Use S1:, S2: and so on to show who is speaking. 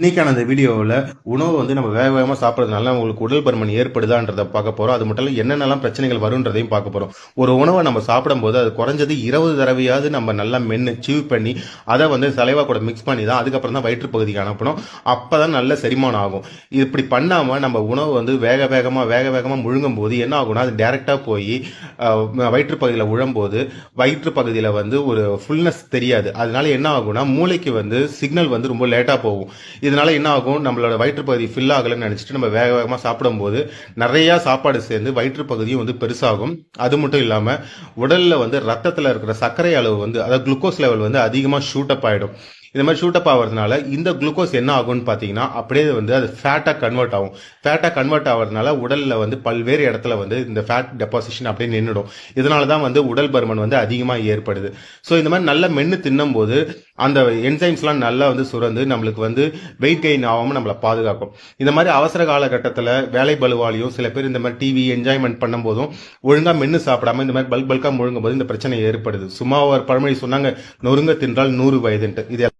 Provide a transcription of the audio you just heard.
S1: இன்னைக்கான அந்த வீடியோவில் உணவு வந்து நம்ம வேக வேகமாக சாப்பிட்றதுனால உங்களுக்கு உடல் பருமன் ஏற்படுதான்றதை பார்க்க போகிறோம் அது மட்டும் இல்லை என்னென்னலாம் பிரச்சனைகள் வருன்றதையும் பார்க்க போகிறோம் ஒரு உணவை நம்ம சாப்பிடும்போது அது குறைஞ்சது இருபது தடவையாவது நம்ம நல்லா மென்று சீவ் பண்ணி அதை வந்து சலைவா கூட மிக்ஸ் பண்ணி தான் அதுக்கப்புறம் தான் வயிற்றுப்பகுதிக்கு அனுப்பணும். அப்போ தான் நல்ல செரிமானம் ஆகும். இப்படி பண்ணாமல் நம்ம உணவு வந்து வேக வேகமாக வேக வேகமாக முழுங்கும் போது என்ன ஆகும்னா அது டேரெக்டாக போய் வயிற்றுப்பகுதியில் உழும்போது வயிற்றுப்பகுதியில் வந்து ஒரு ஃபுல்னஸ் தெரியாது. அதனால என்ன ஆகும்னா மூளைக்கு வந்து சிக்னல் வந்து ரொம்ப லேட்டாக போகும். இதனால என்ன ஆகும்? நம்மளோட வயிற்றுப்பகுதி ஃபில் ஆகலைன்னு நினச்சிட்டு நம்ம வேக வேகமாக சாப்பிடும்போது நிறையா சாப்பாடு சேர்ந்து வயிற்றுப்பகுதியும் வந்து பெருசாகும். அது மட்டும் இல்லாமல் உடலில் வந்து ரத்தத்தில் இருக்கிற சர்க்கரை அளவு வந்து அதாவது குளுக்கோஸ் லெவல் வந்து அதிகமாக ஷூட் அப் ஆகிடும் இந்த மாதிரி ஷூட் அப் ஆகிறதுனால இந்த குளுக்கோஸ் என்ன ஆகும்னு பார்த்தீங்கன்னா அப்படியே வந்து அது ஃபேட்டாக கன்வெர்ட் ஆகும். ஃபேட்டாக கன்வெர்ட் ஆகிறதுனால உடலில் வந்து பல்வேறு இடத்துல வந்து இந்த ஃபேட் டெபாசிஷன் அப்படியே நின்றுடும் இதனால தான் வந்து உடல் பருமன் வந்து அதிகமாக ஏற்படுது. ஸோ இந்த மாதிரி நல்ல மென்று தின்னும்போது அந்த என்சைம்ஸ்லாம் நல்லா வந்து சுரந்து நம்மளுக்கு வந்து வெயிட் கெயின் ஆகாமல் நம்மளை பாதுகாக்கும். இந்த மாதிரி அவசர காலகட்டத்தில் வேலை பலுவாலையும் சில பேர் இந்த மாதிரி டிவி என்ஜாய்மெண்ட் பண்ணும்போதும் ஒழுங்காக மென்று சாப்பிடாம இந்த மாதிரி பல்க் பல்காக முழுங்கும் போது இந்த பிரச்சனை ஏற்படுது. சும்மா ஒரு பழமொழி சொன்னாங்க நொறுங்க தின்றால் நூறு வயதுன்ட்டு. இது